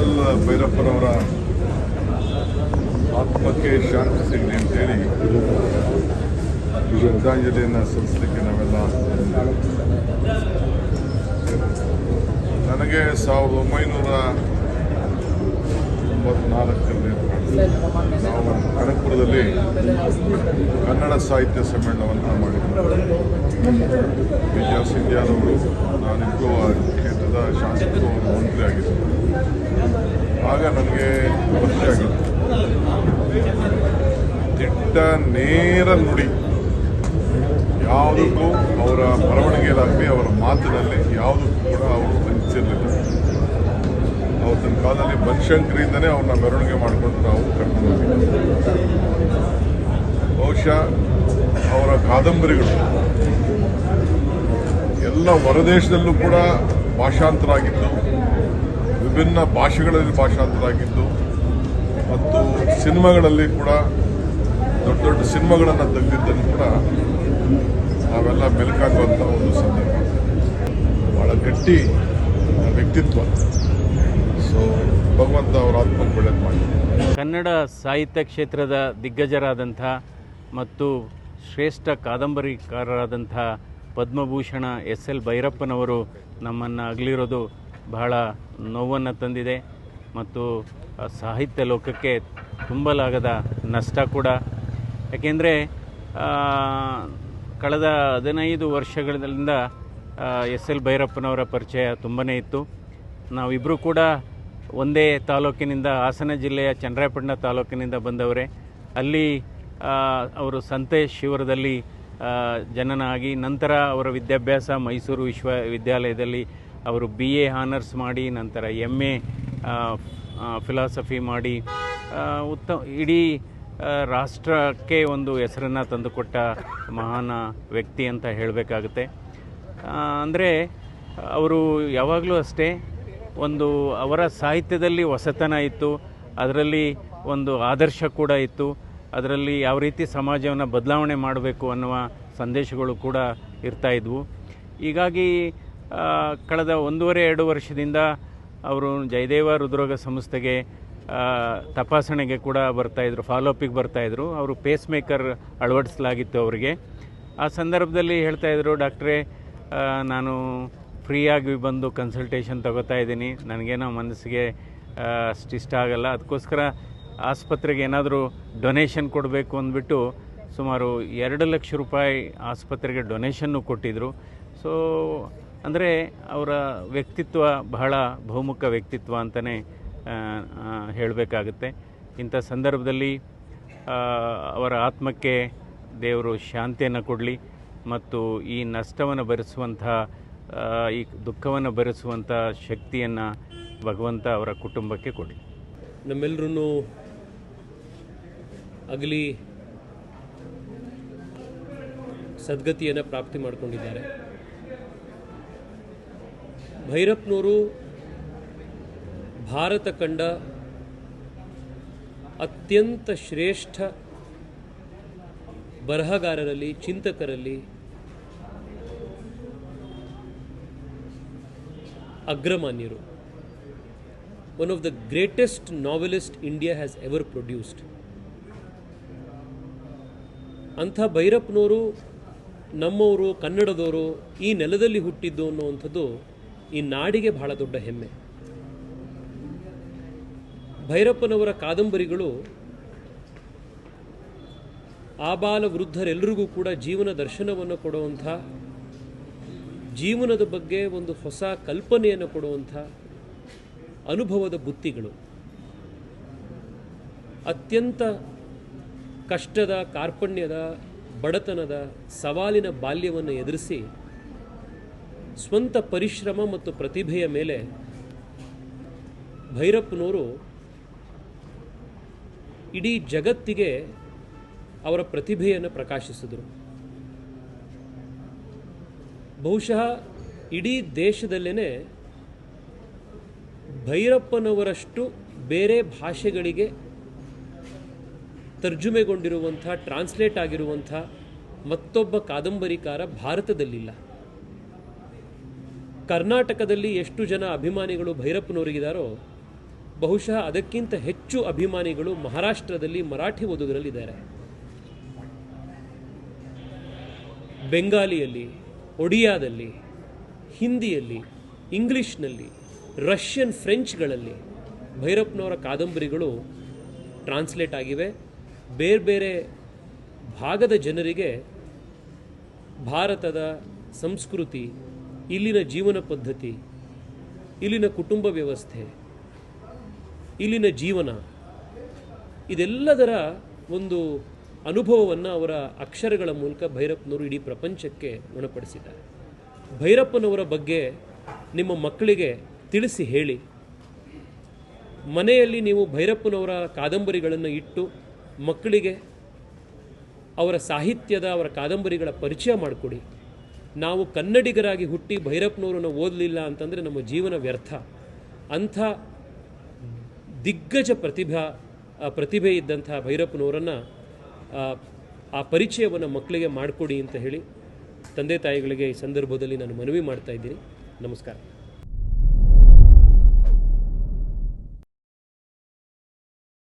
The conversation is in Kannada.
ಎಲ್ ಭೈರಪ್ಪನವರ ಆತ್ಮಕ್ಕೆ ಶಾಂತಿ ಸಿಗಲಿ ಅಂತೇಳಿ ಶ್ರದ್ಧಾಂಜಲಿಯನ್ನು ಸಲ್ಲಿಸಲಿಕ್ಕೆ ನಾವೆಲ್ಲ ನನಗೆ ಸಾವಿರದ ಒಂಬೈನೂರ ತೊಂಬತ್ನಾಲ್ಕರಲ್ಲಿ ನಾವು ಕನಕಪುರದಲ್ಲಿ ಕನ್ನಡ ಸಾಹಿತ್ಯ ಸಮ್ಮೇಳನವನ್ನು ಮಾಡಿದ್ವಿ. ವಿಜಯ ಸಿಂಧ್ಯಾರವರು ನಾನಿಬ್ಬರು ಆ ಕ್ಷೇತ್ರದ ಶಾಸಕರು ಅವರು ಮಂತ್ರಿ ಆಗಿದ್ದರು ಆಗ ನನಗೆ ಆಗಿತ್ತು ದಿಟ್ಟ ನೇರ ನುಡಿ ಯಾವುದಕ್ಕೂ ಅವರ ಬರವಣಿಗೆಯಲ್ಲಾಗಲಿ ಅವರ ಮಾತಿನಲ್ಲಿ ಯಾವುದಕ್ಕೂ ಕೂಡ ಅವರು ಹಂಚಿರಲಿಲ್ಲ ಅವತ್ತಿನ ಕಾಲದಲ್ಲಿ ಬನಶಂಕರಿಯಿಂದನೇ ಅವ್ರನ್ನ ಮೆರವಣಿಗೆ ಮಾಡಿಕೊಂಡು ನಾವು ಕರ್ಕೊಂಡು ಹೋಗಿದ್ವಿ ಬಹುಶಃ ಅವರ ಕಾದಂಬರಿಗಳು. ಎಲ್ಲ ಹೊರದೇಶದಲ್ಲೂ ಕೂಡ ಭಾಷಾಂತರ ಆಗಿದ್ದು ವಿಭಿನ್ನ ಭಾಷೆಗಳಲ್ಲಿ ಭಾಷಾಂತರ ಆಗಿದ್ದು ಮತ್ತು ಸಿನಿಮಾಗಳಲ್ಲಿ ಕೂಡ ದೊಡ್ಡ ದೊಡ್ಡ ಸಿನಿಮಾಗಳನ್ನು ತೆಗೆದಿದ್ದನ್ನು ಕೂಡ ನಾವೆಲ್ಲ ಮೆಲುಕಾಗುವಂಥ ಒಂದು ಸಂದರ್ಭ. ಭಾಳ ಗಟ್ಟಿ ವ್ಯಕ್ತಿತ್ವ. ಸೊ ಭಗವಂತ ಅವರ ಆತ್ಮಕ್ಕೆ ಒಳ್ಳೇದು ಮಾಡಿ ಕನ್ನಡ ಸಾಹಿತ್ಯ ಕ್ಷೇತ್ರದ ದಿಗ್ಗಜರಾದಂಥ ಮತ್ತು ಶ್ರೇಷ್ಠ ಕಾದಂಬರಿಕಾರರಾದಂಥ ಪದ್ಮಭೂಷಣ ಎಸ್ ಎಲ್ ಭೈರಪ್ಪನವರು ನಮ್ಮನ್ನು ಅಗಲಿರೋದು ಬಹಳ ನೋವನ್ನು ತಂದಿದೆ ಮತ್ತು ಸಾಹಿತ್ಯ ಲೋಕಕ್ಕೆ ತುಂಬಲಾಗದ ನಷ್ಟ ಕೂಡ. ಯಾಕೆಂದರೆ ಕಳೆದ ಹದಿನೈದು ವರ್ಷಗಳಿಂದ ಎಸ್ ಎಲ್ ಭೈರಪ್ಪನವರ ಪರಿಚಯ ತುಂಬನೇ ಇತ್ತು. ನಾವಿಬ್ಬರೂ ಕೂಡ ಒಂದೇ ತಾಲೂಕಿನಿಂದ ಹಾಸನ ಜಿಲ್ಲೆಯ ಚಂದ್ರಾಯಪಟ್ಟಣ ತಾಲೂಕಿನಿಂದ ಬಂದವರೇ. ಅಲ್ಲಿ ಅವರು ಸಂತೇಶ್ ಶಿವರದಲ್ಲಿ ಜನನಾಗಿ ನಂತರ ಅವರ ವಿದ್ಯಾಭ್ಯಾಸ ಮೈಸೂರು ವಿಶ್ವವಿದ್ಯಾಲಯದಲ್ಲಿ ಅವರು ಬಿ ಎ ಹಾನರ್ಸ್ ಮಾಡಿ, ನಂತರ ಎಂ ಎ ಫಿಲಾಸಫಿ ಮಾಡಿ ಉತ್ತಮ ಉತ್ತ, ಇಡೀ ರಾಷ್ಟ್ರಕ್ಕೆ ಒಂದು ಹೆಸರನ್ನು ತಂದುಕೊಟ್ಟ ಮಹಾನ್ ವ್ಯಕ್ತಿ ಅಂತ ಹೇಳಬೇಕಾಗುತ್ತೆ. ಅಂದರೆ ಅವರು ಯಾವಾಗಲೂ ಅಷ್ಟೇ ಒಂದು ಅವರ ಸಾಹಿತ್ಯದಲ್ಲಿ ಹೊಸತನ ಇತ್ತು, ಅದರಲ್ಲಿ ಒಂದು ಆದರ್ಶ ಕೂಡ ಇತ್ತು. ಅದರಲ್ಲಿ ಯಾವ ರೀತಿ ಸಮಾಜವನ್ನು ಬದಲಾವಣೆ ಮಾಡಬೇಕು ಅನ್ನುವ ಸಂದೇಶಗಳು ಕೂಡ ಇರ್ತಾ ಇದ್ವು. ಹೀಗಾಗಿ ಕಳೆದ ಒಂದೂವರೆ, ಎರಡು ವರ್ಷದಿಂದ ಅವರು ಜಯದೇವ ಹೃದ್ರೋಗ ಸಂಸ್ಥೆಗೆ ತಪಾಸಣೆಗೆ ಕೂಡ ಬರ್ತಾಯಿದ್ರು ಫಾಲೋಪಿಗೆ ಬರ್ತಾಯಿದ್ರು ಅವರು ಪೇಸ್ ಮೇಕರ್ ಅಳವಡಿಸಲಾಗಿತ್ತು ಅವರಿಗೆ. ಆ ಸಂದರ್ಭದಲ್ಲಿ ಹೇಳ್ತಾಯಿದ್ರು ಡಾಕ್ಟ್ರೇ ನಾನು ಫ್ರೀಯಾಗಿ ಬಂದು ಕನ್ಸಲ್ಟೇಷನ್ ತಗೋತಾ ಇದ್ದೀನಿ. ನನಗೇನೋ ಮನಸ್ಸಿಗೆ ಅಷ್ಟಿಷ್ಟ ಆಗಲ್ಲ. ಅದಕ್ಕೋಸ್ಕರ ಆಸ್ಪತ್ರೆಗೆ ಏನಾದರೂ ಡೊನೇಷನ್ ಕೊಡಬೇಕು ಅಂದ್ಬಿಟ್ಟು ಸುಮಾರು ಎರಡು ಲಕ್ಷ ರೂಪಾಯಿ ಆಸ್ಪತ್ರೆಗೆ ಡೊನೇಷನ್ನು ಕೊಟ್ಟಿದ್ದರು ಸೊ ಅಂದರೆ ಅವರ ವ್ಯಕ್ತಿತ್ವ ಬಹಳ ಬಹುಮುಖ ವ್ಯಕ್ತಿತ್ವ ಅಂತಲೇ ಹೇಳಬೇಕಾಗುತ್ತೆ. ಇಂಥ ಸಂದರ್ಭದಲ್ಲಿ ಅವರ ಆತ್ಮಕ್ಕೆ ದೇವರು ಶಾಂತಿಯನ್ನು ಕೊಡಲಿ ಮತ್ತು ಈ ನಷ್ಟವನ್ನು ಭರಿಸುವಂಥ ಈ ದುಃಖವನ್ನು ಭರಿಸುವಂಥ ಶಕ್ತಿಯನ್ನು ಭಗವಂತ ಅವರ ಕುಟುಂಬಕ್ಕೆ ಕೊಡಲಿ. ನಮ್ಮೆಲ್ಲರೂ ಅಗಲಿ ಸದ್ಗತಿಯನ್ನು ಪ್ರಾಪ್ತಿ ಮಾಡಿಕೊಂಡಿದ್ದಾರೆ. ಭೈರಪ್ಪನವರು ಭಾರತ ಕಂಡ ಅತ್ಯಂತ ಶ್ರೇಷ್ಠ ಬರಹಗಾರರಲ್ಲಿ, ಚಿಂತಕರಲ್ಲಿ ಅಗ್ರಮಾನ್ಯರು. One of the greatest novelist India has ever produced ಅಂಥ ಭೈರಪ್ಪನವರು, ನಮ್ಮವರು, ಕನ್ನಡದವರು ಈ ನೆಲದಲ್ಲಿ ಹುಟ್ಟಿದ್ದು ಅನ್ನುವಂಥದ್ದು ಈ ನಾಡಿಗೆ ಬಹಳ ದೊಡ್ಡ ಹೆಮ್ಮೆ. ಭೈರಪ್ಪನವರ ಕಾದಂಬರಿಗಳು ಆಬಾಲ ವೃದ್ಧರೆಲ್ಲರಿಗೂ ಕೂಡ ಜೀವನ ದರ್ಶನವನ್ನು ಕೊಡುವಂಥ, ಜೀವನದ ಬಗ್ಗೆ ಒಂದು ಹೊಸ ಕಲ್ಪನೆಯನ್ನು ಕೊಡುವಂಥ ಅನುಭವದ ಬುತ್ತಿಗಳು. ಅತ್ಯಂತ ಕಷ್ಟದ, ಕಾರ್ಪಣ್ಯದ, ಬಡತನದ ಸವಾಲಿನ ಬಾಲ್ಯವನ್ನು ಎದುರಿಸಿ ಸ್ವಂತ ಪರಿಶ್ರಮ ಮತ್ತು ಪ್ರತಿಭೆಯ ಮೇಲೆ ಭೈರಪ್ಪನವರು ಇಡೀ ಜಗತ್ತಿಗೆ ಅವರ ಪ್ರತಿಭೆಯನ್ನು ಪ್ರಕಾಶಿಸಿದರು. ಬಹುಶಃ ಇಡೀ ದೇಶದಲ್ಲೇ ಭೈರಪ್ಪನವರಷ್ಟು ಬೇರೆ ಭಾಷೆಗಳಿಗೆ ತರ್ಜುಮೆಗೊಂಡಿರುವಂಥ ಟ್ರಾನ್ಸ್ಲೇಟ್ ಆಗಿರುವಂಥ ಮತ್ತೊಬ್ಬ ಕಾದಂಬರಿಕಾರ ಭಾರತದಲ್ಲಿಲ್ಲ. ಕರ್ನಾಟಕದಲ್ಲಿ ಎಷ್ಟು ಜನ ಅಭಿಮಾನಿಗಳು ಭೈರಪ್ಪನವರಿಗಿದಾರೋ, ಬಹುಶಃ ಅದಕ್ಕಿಂತ ಹೆಚ್ಚು ಅಭಿಮಾನಿಗಳು ಮಹಾರಾಷ್ಟ್ರದಲ್ಲಿ ಮರಾಠಿ ಓದುಗರಲ್ಲಿದ್ದಾರೆ. ಬೆಂಗಾಲಿಯಲ್ಲಿ, ಒಡಿಯಾದಲ್ಲಿ, ಹಿಂದಿಯಲ್ಲಿ, ಇಂಗ್ಲಿಷ್ನಲ್ಲಿ, ರಷ್ಯನ್ ಫ್ರೆಂಚ್ಗಳಲ್ಲಿ ಭೈರಪ್ಪನವರ ಕಾದಂಬರಿಗಳು ಟ್ರಾನ್ಸ್ಲೇಟ್ ಆಗಿವೆ. ಬೇರೆ ಬೇರೆ ಭಾಗದ ಜನರಿಗೆ ಭಾರತದ ಸಂಸ್ಕೃತಿ, ಇಲ್ಲಿನ ಜೀವನ ಪದ್ಧತಿ, ಇಲ್ಲಿನ ಕುಟುಂಬ ವ್ಯವಸ್ಥೆ, ಇಲ್ಲಿನ ಜೀವನ, ಇದೆಲ್ಲದರ ಒಂದು ಅನುಭವವನ್ನು ಅವರ ಅಕ್ಷರಗಳ ಮೂಲಕ ಭೈರಪ್ಪನವರು ಇಡೀ ಪ್ರಪಂಚಕ್ಕೆ ಉಣಪಡಿಸಿದ್ದಾರೆ ಭೈರಪ್ಪನವರ ಬಗ್ಗೆ ನಿಮ್ಮ ಮಕ್ಕಳಿಗೆ ತಿಳಿಸಿ ಹೇಳಿ. ಮನೆಯಲ್ಲಿ ನೀವು ಭೈರಪ್ಪನವರ ಕಾದಂಬರಿಗಳನ್ನು ಇಟ್ಟು ಮಕ್ಕಳಿಗೆ ಅವರ ಸಾಹಿತ್ಯದ, ಅವರ ಕಾದಂಬರಿಗಳ ಪರಿಚಯ ಮಾಡಿಕೊಡಿ. ನಾವು ಕನ್ನಡಿಗರಾಗಿ ಹುಟ್ಟಿ ಭೈರಪ್ಪನವರನ್ನು ಓದಲಿಲ್ಲ ಅಂತಂದರೆ ನಮ್ಮ ಜೀವನ ವ್ಯರ್ಥ. ಅಂಥ ದಿಗ್ಗಜ ಪ್ರತಿಭಾ ಪ್ರತಿಭೆ ಇದ್ದಂಥ ಭೈರಪ್ಪನವರನ್ನು ಆ ಪರಿಚಯವನ್ನು ಮಕ್ಕಳಿಗೆ ಮಾಡಿಕೊಡಿ ಅಂತ ಹೇಳಿ ತಂದೆ ತಾಯಿಗಳಿಗೆ ಈ ಸಂದರ್ಭದಲ್ಲಿ ನಾನು ಮನವಿ ಮಾಡ್ತಾ ಇದ್ದೀನಿ. ನಮಸ್ಕಾರ.